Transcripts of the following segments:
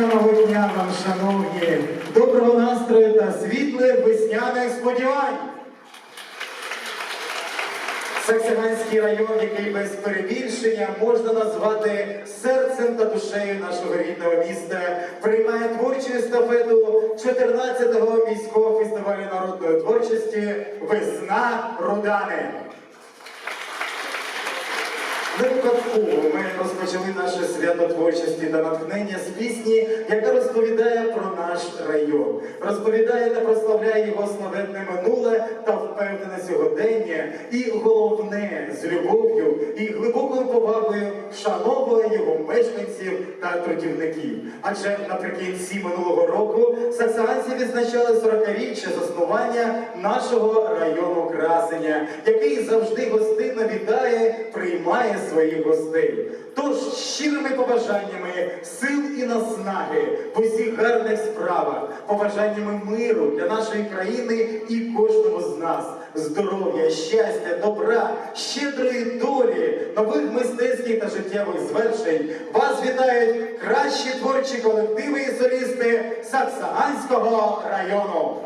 Доброго дня вам, шановні! Доброго настрою та світлих весняних сподівань! Саксаганський район, який без перебільшення можна назвати серцем та душею нашого рідного міста, приймає творчу естафету 14-го міського фестивалю народної творчості Весна Рудани. Не випадково ми розпочали наше свято творчості та натхнення з пісні, яка розповідає про наш район, розповідає та прославляє його славетне минуле та впевнене сьогодення, і головне з любов'ю і глибокою повагою вшановує його мешканців та трудівників. Адже наприкінці минулого року саксаганці відзначали 40-річчя заснування нашого району Красення, який завжди гостинно вітає, приймає своїх гостей. Тож щирими побажаннями сил і наснаги в усіх гарних справах, побажаннями миру для нашої країни і кожному з нас, здоров'я, щастя, добра, щедрої долі, нових мистецьких та життєвих звершень. Вас вітають кращі творчі колективи і солісти Саксаганського району.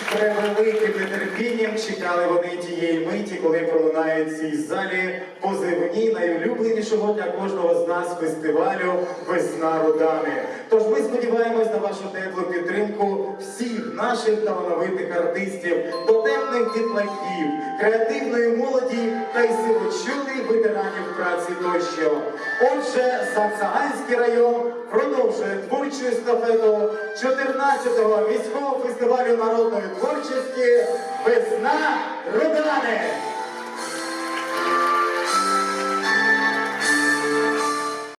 З превеликим нетерпінням чекали вони тієї миті, коли пролунає в цій залі позивні найулюбленішого для кожного з нас фестивалю Весна Рудани. Тож ми сподіваємось на вашу теплу підтримку всіх наших талановитих артистів, дотепних дітлахів, креативної молоді та й силочуних ветеранів праці тощо. Отже, Саксаганський район продовжує творчу естафету 14-го міського фестивалю народної творчості Весна Рудани.